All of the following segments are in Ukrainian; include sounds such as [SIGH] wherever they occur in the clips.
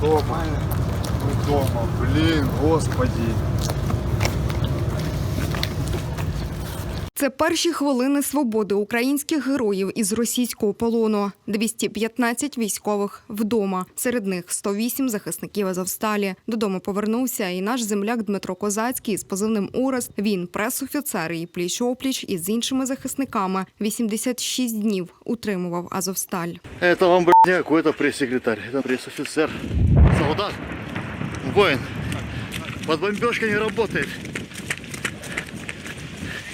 дома. Мы дома. Блин, господи. Це перші хвилини свободи українських героїв із російського полону. 215 військових вдома. Серед них 108 захисників Азовсталі. Додому повернувся і наш земляк Дмитро Козацький з позивним Ураз. Він пресофіцер і пліч-опліч із іншими захисниками 86 днів утримував Азовсталь. Это вам, не какой-то пресс-секретарь, это пресс-офицер. Солдат, воин, под бомбежкой не работает.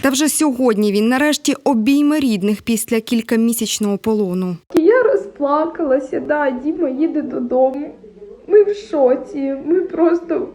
Та вже сьогодні він нарешті обійме рідних після кількамісячного полону. Я розплакалася, да, Діма їде додому. Ми в шоці, ми просто.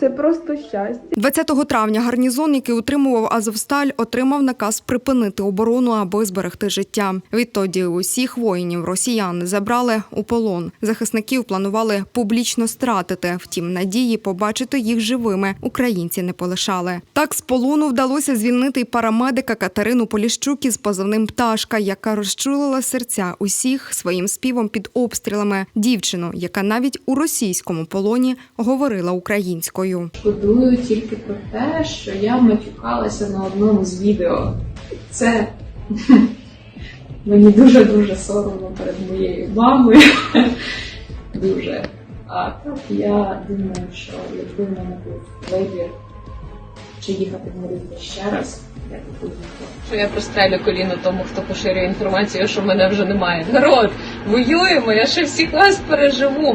Це просто щастя. 20 травня гарнізон, який утримував Азовсталь, отримав наказ припинити оборону, аби зберегти життя. Відтоді усіх воїнів росіяни забрали у полон. Захисників планували публічно стратити. Втім, надії побачити їх живими українці не полишали. Так з полону вдалося звільнити парамедика Катерину Поліщук із позивним пташка, яка розчулила серця усіх своїм співом під обстрілами. Дівчину, яка навіть у російському полоні говорила українською. Шкодую тільки про те, що я матюкалася на одному з відео. Це [LAUGHS] мені дуже-дуже соромно перед моєю мамою. [LAUGHS] Дуже. А так я думаю, що якби в мене був вибір, чи їхати в Маріуполь ще раз, я б поїхала. Що я прострелю коліно тому, хто поширює інформацію, що мене вже немає. Народ, воюємо, я ще всіх вас переживу.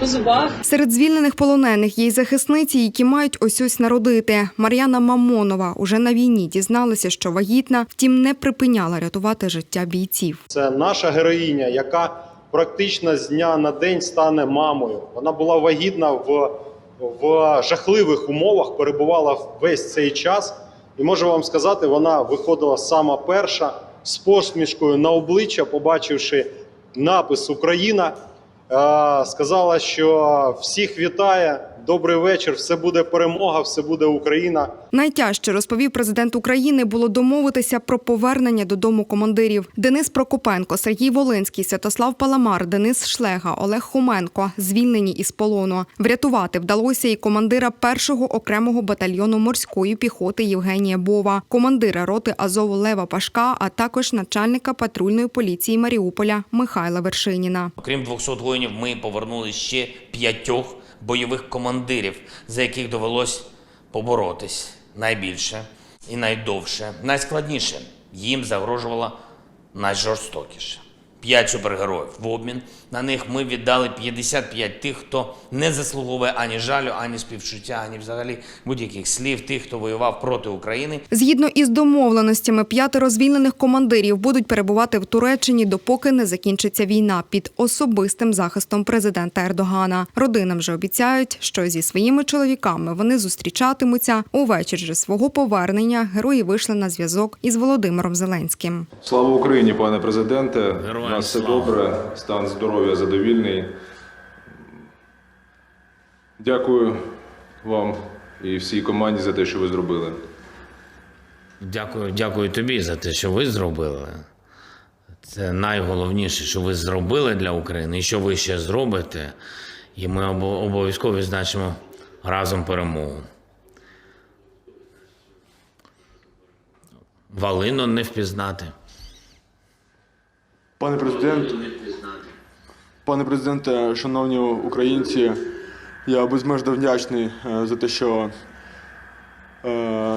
По зубах. Серед звільнених полонених є й захисниці, які мають ось ось народити. Мар'яна Мамонова уже на війні дізналася, що вагітна, втім не припиняла рятувати життя бійців. Це наша героїня, яка практично з дня на день стане мамою. Вона була вагітна в, в жахливих умовах, перебувала весь цей час. І можу вам сказати, вона виходила сама перша з посмішкою на обличчя, побачивши напис Україна. Сказала, що всіх вітає. Добрий вечір, все буде перемога, все буде Україна. Найтяжче розповів президент України було домовитися про повернення додому командирів. Денис Прокопенко, Сергій Волинський, Святослав Паламар, Денис Шлега, Олег Хоменко звільнені із полону. Врятувати вдалося і командира першого окремого батальйону морської піхоти Євгенія Бова, командира роти Азову Лева Пашка, а також начальника патрульної поліції Маріуполя Михайла Вершиніна. Окрім 200 воїнів, ми повернули ще п'ятьох бойових командирів, за яких довелось поборотись найбільше і найдовше, найскладніше. Їм загрожувало найжорстокіше. П'ять супергероїв. В обмін на них ми віддали 55 тих, хто не заслуговує ані жалю, ані співчуття, ані взагалі будь-яких слів тих, хто воював проти України Згідно із домовленостями, п'ятеро звільнених командирів будуть перебувати в Туреччині, допоки не закінчиться війна під особистим захистом президента Ердогана. Родинам же обіцяють, що зі своїми чоловіками вони зустрічатимуться. Увечір же свого повернення герої вийшли на зв'язок із Володимиром Зеленським. Слава Україні, пане президенте. Героям нас все добре, стан здоров'я задовільний. Дякую вам і всій команді за те, що ви зробили. Дякую, дякую тобі за те, що ви зробили. Це найголовніше, що ви зробили для України і що ви ще зробите. І ми обо- обов'язково відзначимо разом перемогу. Валино не впізнати. Пане президент, пане президенте, шановні українці, я безмежно вдячний е, за те, що е,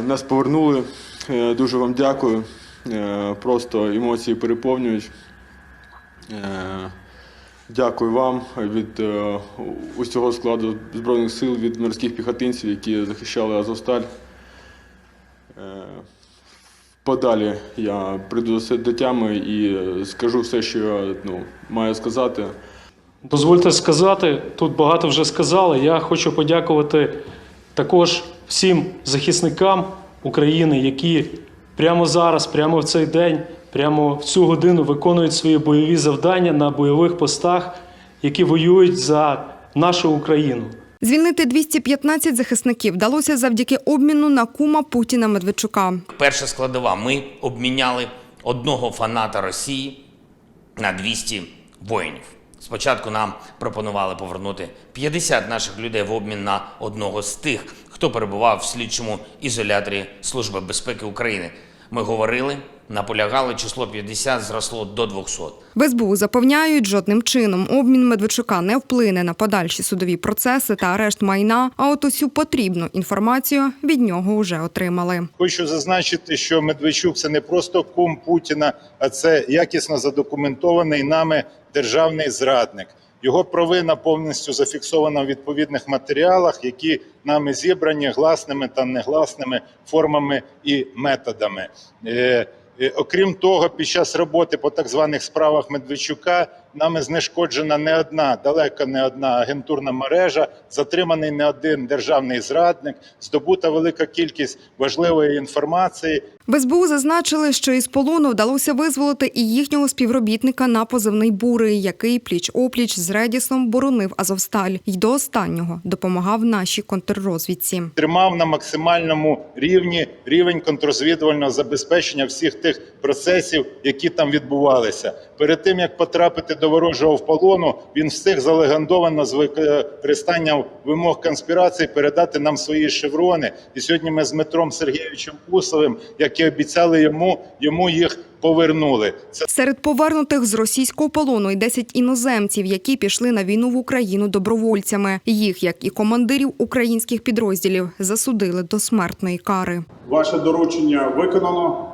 нас повернули. Дуже вам дякую. Е, Просто емоції переповнюють. Дякую вам від усього складу Збройних сил, від морських піхотинців, які захищали Азовсталь. Подалі я прийду до тями і е, скажу все, що я ну, маю сказати. Дозвольте сказати, тут багато вже сказали. Я хочу подякувати також всім захисникам України, які прямо зараз, прямо в цей день, прямо в цю годину виконують свої бойові завдання на бойових постах, які воюють за нашу Україну. Звільнити 215 захисників вдалося завдяки обміну на кума Путіна Медведчука. Перша складова. Ми обміняли одного фаната Росії на 200 воїнів. Спочатку нам пропонували повернути 50 наших людей в обмін на одного з тих, хто перебував в слідчому ізоляторі Служби безпеки України. Ми говорили, наполягали, число 50 зросло до 200. В СБУ запевняють, жодним чином обмін Медведчука не вплине на подальші судові процеси та арешт майна. А от усю потрібну інформацію від нього вже отримали. Хочу зазначити, що Медведчук це не просто кум Путіна, а це якісно задокументований нами державний зрадник. Його провина повністю зафіксована в відповідних матеріалах, які нами зібрані гласними та негласними формами і методами. Е, е, Окрім того, під час роботи по так званих справах Медведчука нами знешкоджена не одна, далеко не одна агентурна мережа, затриманий не один державний зрадник, здобута велика кількість важливої інформації, В СБУ зазначили, що із полону вдалося визволити і їхнього співробітника на позивний бурий, який пліч опліч з Редісом боронив Азовсталь й до останнього допомагав нашій контррозвідці. тримав на максимальному рівні рівень контррозвідувального забезпечення всіх тих процесів, які там відбувалися. Перед тим як потрапити до ворожого в полону, він встиг залегендовано з використанням вимог конспірації передати нам свої шеврони. І сьогодні ми з Дмитром Сергійовичем Усовим, як і обіцяли йому, йому їх повернули. Це Серед повернутих з російського полону й 10 іноземців, які пішли на війну в Україну добровольцями. Їх, як і командирів українських підрозділів, засудили до смертної кари. Ваше доручення виконано.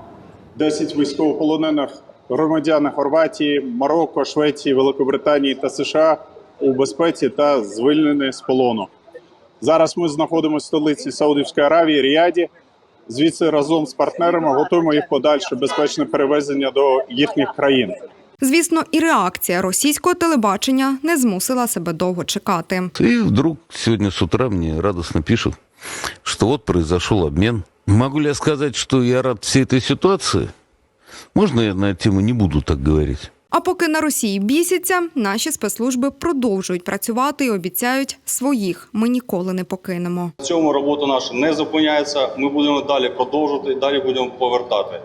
10 військовополонених громадян Хорватії, Марокко, Швеції, Великобританії та США у безпеці та звільнені з полону. Зараз ми знаходимося в столиці Саудівської Аравії, Ріаді. Звідси разом з партнерами готуємо їх подальше безпечне перевезення до їхніх країн. Звісно, і реакція російського телебачення не змусила себе довго чекати. И вдруг сегодня с утра мне радостно пишут, что вот произошел обмен. Могу ли я сказать, что я рад всей этой ситуации? Можно я на эту тему не буду так говорить? А поки на Росії бісяться, наші спецслужби продовжують працювати і обіцяють своїх ми ніколи не покинемо. В цьому робота наша не зупиняється. Ми будемо далі продовжувати, далі будемо повертати.